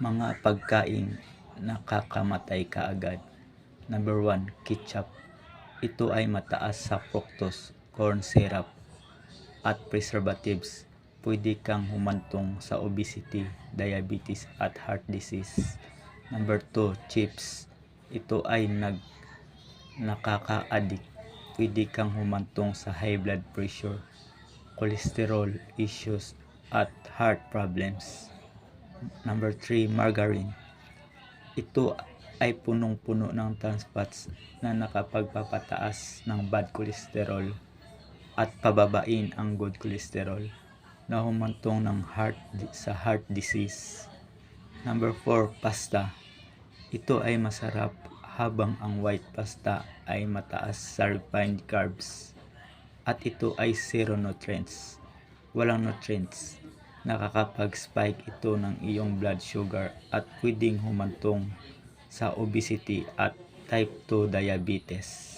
Mga pagkain nakakamatay kaagad. Number 1, ketchup. Ito ay mataas sa fructose, corn syrup, at preservatives. Pwede kang humantong sa obesity, diabetes, at heart disease. Number 2, chips. Ito ay nag nakaka-addict. Pwede kang humantong sa high blood pressure, cholesterol issues, at heart problems. Number 3, margarine. Ito ay punong-puno ng trans fats na nakapagpapataas ng bad cholesterol at pababain ang good cholesterol na humantong ng heart sa heart disease. Number 4, pasta. Ito ay masarap habang ang white pasta ay mataas sa refined carbs at ito ay zero nutrients. Walang nutrients. Nakakapag-spike ito ng iyong blood sugar at pwedeng humantong sa obesity at type 2 diabetes.